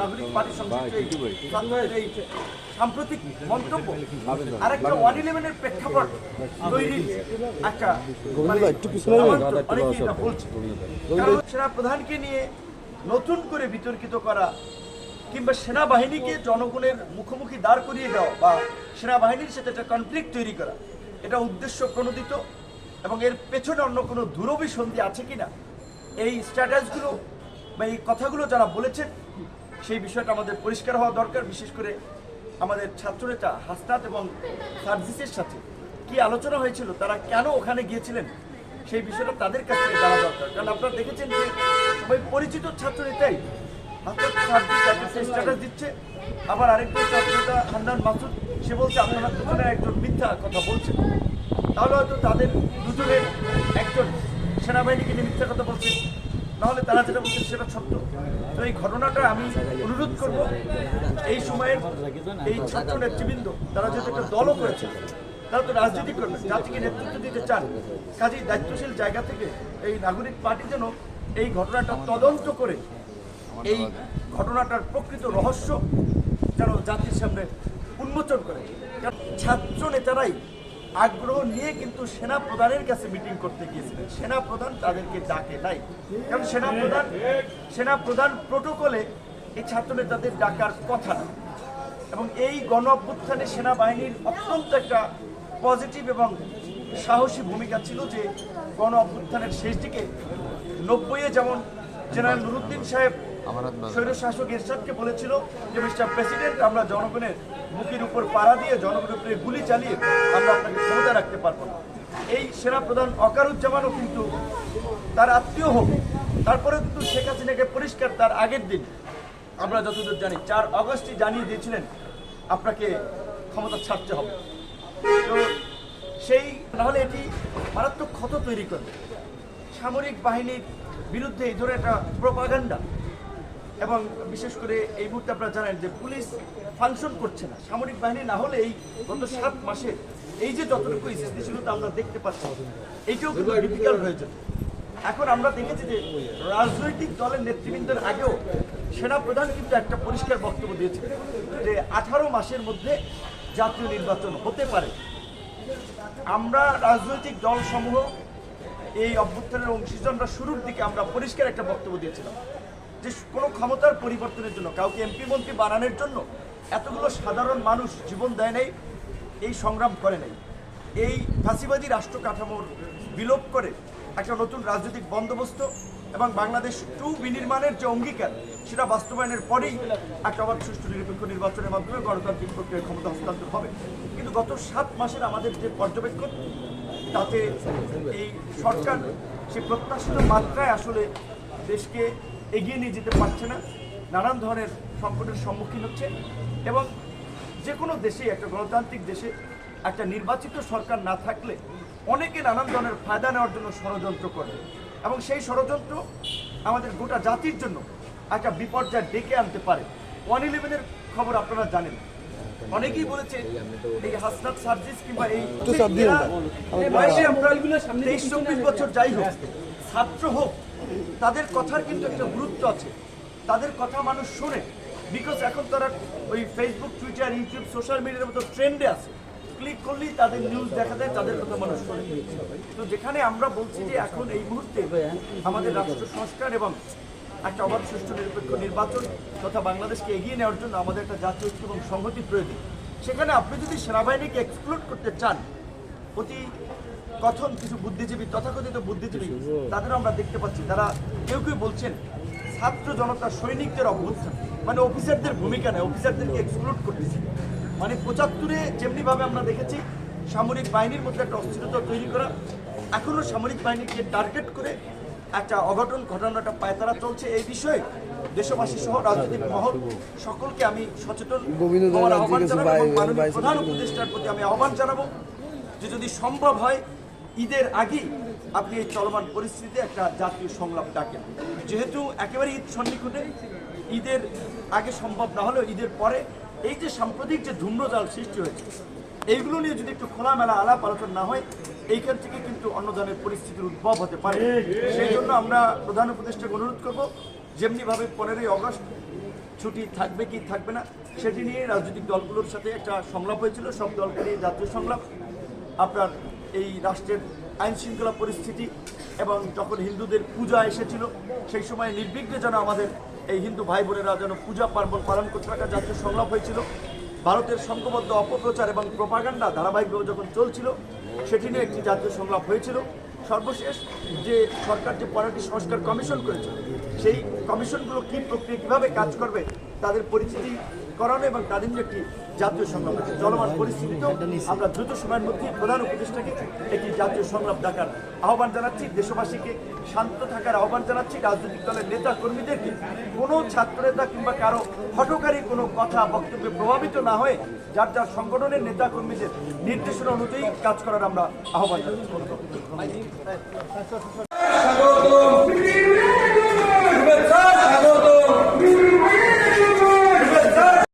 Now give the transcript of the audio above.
নাগরিক পার্টি এই সাম্প্রতিক মন্তব্য আরেকটা ওয়ান ইলেভেনের প্রেক্ষাপট তৈরি একটা অনেকেই বলছে। কারণ সেনা প্রধানকে নিয়ে নতুন করে বিতর্কিত করা কিংবা সেনাবাহিনীকে জনগণের মুখোমুখি দাঁড় করিয়ে দেওয়া বা সেনাবাহিনীর সাথে একটা কনফ্লিক্ট তৈরি করা এটা উদ্দেশ্য প্রণোদিত এবং এর পেছনে অন্য কোনো দূরভিসন্ধি আছে কিনা এই স্ট্যাটাসগুলো বা এই কথাগুলো যারা বলেছেন সেই বিষয়টা আমাদের পরিষ্কার হওয়া দরকার, বিশেষ করে আমাদের ছাত্রনেতা হাসনাত এবং সার্জিসের সাথে। কি আলোচনা হয়েছিল, তারা কেন ওখানে গিয়েছিলেন, সেই বিষয়টা তাদের কাছ থেকে জানা দরকার। কারণ আপনারা দেখেছেন যে সবাই পরিচিত ছাত্র নেতাই হাসনাত সার্জিস তাকে স্ট্যাটাস দিচ্ছে। আবার আরেকজন ছাত্রনেতা, হান্নান মাসুদ, সে বলছে, আপনারা দুজনে একজন মিথ্যা কথা বলছেন। তাহলে হয়তো তাদের দুজনের একজন সেনাবাহিনীকে নিয়ে মিথ্যা কথা বলছে নাহলে তারা যেটা বলছে সেটা সত্য। তো এই ঘটনাটা আমি অনুরোধ করব, এই সময়ের এই ছাত্র নেতৃবৃন্দ, তারা যেহেতু একটা দলও করেছে, তারা তো রাজনীতি করবে, জাতিকে নেতৃত্ব দিতে চান। কাজেই দায়িত্বশীল জায়গা থেকে এই নাগরিক পার্টি যেন এই ঘটনাটা তদন্ত করে, এই ঘটনাটার প্রকৃত রহস্য যেন জাতির সামনে উন্মোচন করে। ছাত্র নেতারাই আগ্রহ নিয়ে কিন্তু সেনা প্রধানের কাছে মিটিং করতে গিয়েছিলেন। সেনা প্রধান তাদেরকে ডাকে নাই। কারণ সেনা প্রধান সেনা প্রধান প্রোটোকলে এই ছাত্র নেতাদের ডাকার কথা না। এবং এই গণ অভ্যুত্থানে সেনাবাহিনীর অত্যন্ত একটা পজিটিভ এবং সাহসী ভূমিকা ছিল যে গণ অভ্যুত্থানের শেষ দিকে নব্বইয়ে যেমন জেনারেল নুরুদ্দিন সাহেব স্বৈর শাসক এরশাদকে বলেছিল যে, মিস্টার প্রেসিডেন্ট, আমরা জনগণের বুকের উপর পাড়া দিয়ে জনগণের উপরে গুলি চালিয়ে আমরা আপনাকে ক্ষমতা রাখতে পারব না। এই সেনা প্রধান অকারুজ্জামানও কিন্তু তার আত্মীয় হোক, তারপরেও কিন্তু শেখ হাসিনাকে পরিষ্কার তার আগের দিন, আমরা যতদূর জানি, চার অগস্টই জানিয়ে দিয়েছিলেন, আপনাকে ক্ষমতা ছাড়তে হবে। তো সেই নাহলে এটি মারাত্মক ক্ষত তৈরি করবে। সামরিক বাহিনীর বিরুদ্ধে এই ধরনের একটা প্রপাগান্ডা এবং বিশেষ করে এই মুহূর্তে আপনারা জানেন যে পুলিশ ফাংশন করছে না। সামরিক বাহিনী না হলে এই গত সাত মাসে এই যে যতটুকু স্থিতিশীলতা আমরা দেখতে পাচ্ছি, এইটাও কিন্তু ডিফিকাল্ট হয়ে যাবে এখন আমরা দেখেছি যে রাজনৈতিক দলের নেতৃবৃন্দের আগেও সেনা প্রধান কিন্তু একটা পরিষ্কার বক্তব্য দিয়েছে যে আঠারো মাসের মধ্যে জাতীয় নির্বাচন হতে পারে। আমরা রাজনৈতিক দলসমূহ এই অভ্যুত্থানের অংশীজনরা শুরুর দিকে আমরা পরিষ্কার একটা বক্তব্য দিয়েছিলাম। যে কোনো ক্ষমতার পরিবর্তনের জন্য, কাউকে এমপি, মন্ত্রী বানানোর জন্য এতগুলো সাধারণ মানুষ জীবন দেয় নাই, এই সংগ্রাম করে নাই। এই ফাঁসিবাদী রাষ্ট্র কাঠামোর বিলোপ করে একটা নতুন রাজনৈতিক বন্দোবস্ত এবং বাংলাদেশ টু বিনির্মাণের যে অঙ্গীকার, সেটা বাস্তবায়নের পরেই একটা আবার সুষ্ঠু নিরপেক্ষ নির্বাচনের মাধ্যমে গণতান্ত্রিক প্রক্রিয়ার ক্ষমতা হস্তান্তর হবে। কিন্তু গত সাত মাসের আমাদের যে পর্যবেক্ষণ, তাতে এই সরকার সে প্রত্যাশিত মাত্রায় আসলে দেশকে এগিয়ে নিয়ে যেতে পারছে না নানান ধরনের সংকটের সম্মুখীন হচ্ছে এবং যে কোনো দেশে একটা গণতান্ত্রিক দেশে একটা নির্বাচিত সরকার না থাকলে অনেকে নানান ধরনের ফায়দা নেওয়ার জন্য ষড়যন্ত্র করে এবং সেই ষড়যন্ত্র আমাদের গোটা জাতির জন্য একটা বিপর্যয় ডেকে আনতে পারে। ওয়ান ইলেভেনের খবর আপনারা জানেন। অনেকেই বলেছে এই হাসনাত সার্জিস কিংবা এই বয়সে আমরা তেইশ চব্বিশ বছর যাই হোক ছাত্র হোক তাদের কথার কিন্তু একটা গুরুত্ব আছে। তাদের কথা মানুষ শোনে। বিকজ এখন তারা ওই ফেসবুক টুইটার ইউটিউব সোশ্যাল মিডিয়ার মতো ট্রেন্ডে আছে। ক্লিক করলেই তাদের নিউজ দেখা যায়, তাদের কথা মানুষ শোনে। তো যেখানে আমরা বলছি যে এখন এই মুহূর্তে আমাদের রাষ্ট্র সংস্কার এবং একটা অবাধ, সুষ্ঠু, নিরপেক্ষ নির্বাচন তথা বাংলাদেশকে এগিয়ে নেওয়ার জন্য আমাদের একটা জাতীয় ঐক্য এবং সংহতি প্রয়োজন। সেখানে আপনি যদি সেনাবাহিনীকে এক্সক্লুড করতে চান, অতি কথন কিছু বুদ্ধিজীবী তথাকথিত বুদ্ধিজীবী তাদেরও আমরা দেখতে পাচ্ছি। তারা কেউ কেউ বলছেন ছাত্র জনতা সৈনিকদের অভ্যুত্থান। মানে অফিসারদের ভূমিকা নেয় অফিসারদেরকে এক্সক্লুড করতেছে। মানে পঁচাত্তরে যেমনিভাবে আমরা দেখেছি সামরিক বাহিনীর মধ্যে একটা অস্থিরতা তৈরি করা এখনও সামরিক বাহিনীকে টার্গেট করে একটা অঘটন ঘটনাটা পায়তারা চলছে। এই বিষয়ে দেশবাসী সহ রাজনৈতিক মহল সকলকে আমি সচেতন আহ্বান জানাব মাননীয় প্রধান উপদেষ্টার প্রতি আমি আহ্বান জানাব যে যদি সম্ভব হয় ঈদের আগেই আপনি এই চলমান পরিস্থিতিতে একটা জাতীয় সংলাপ ডাকেন। যেহেতু একেবারে ঈদ সন্নিকটে, ঈদের আগে সম্ভব না হলেও ঈদের পরে এই যে সাম্প্রতিক যে ধূম্রজাল সৃষ্টি হয়েছে, এইগুলো নিয়ে যদি একটু খোলামেলা আলাপ আলোচনা না হয়, এইখান থেকে কিন্তু অন্য ধরনের পরিস্থিতির উদ্ভব হতে পারে। সেই জন্য আমরা প্রধান উপদেষ্টাকে অনুরোধ করব, যেমনিভাবে পনেরোই অগস্ট ছুটি থাকবে কি থাকবে না, সেটি নিয়ে রাজনৈতিক দলগুলোর সাথে একটা সংলাপ হয়েছিল। সব দলকে নিয়ে জাতীয় সংলাপ। আপনার এই রাষ্ট্রের আইন শৃঙ্খলা পরিস্থিতি এবং যখন হিন্দুদের পূজা এসেছিল, সেই সময় নির্বিঘ্নে যেন আমাদের এই হিন্দু ভাই বোনেরা যেন পূজা পার্বণ পালন করতে থাকা জাতীয় সংলাপ হয়েছিল। ভারতের সংঘবদ্ধ অপপ্রচার এবং প্রপাগান্ডা ধারাবাহিকভাবে যখন চলছিল, সেটি নিয়ে একটি জাতীয় সংলাপ হয়েছিল। সর্বশেষ যে সরকার, যে পরাটি সংস্কার কমিশন করেছে, সেই কমিশনগুলো কি প্রক্রিয়া, কীভাবে কাজ করবে, তাদের পরিচিতি করানো এবং তাদের একটি জাতীয় সংগ্রাম আছে। চলমান পরিস্থিতিতেও আমরা দ্রুত সময়ের মধ্যে প্রধান উপদেষ্টাকে একটি জাতীয় সংগ্রাম ডাকার আহ্বান জানাচ্ছি। দেশবাসীকে শান্ত থাকার আহ্বান জানাচ্ছি। রাজনৈতিক দলের নেতা কর্মীদেরকে কোনো ছাত্রনেতা কিংবা কারও হটকারী কোনো কথা, বক্তব্যে প্রভাবিত না হয়ে যার যার সংগঠনের নেতা কর্মীদের নির্দেশনা অনুযায়ী কাজ করার আমরা আহ্বান জানাচ্ছি।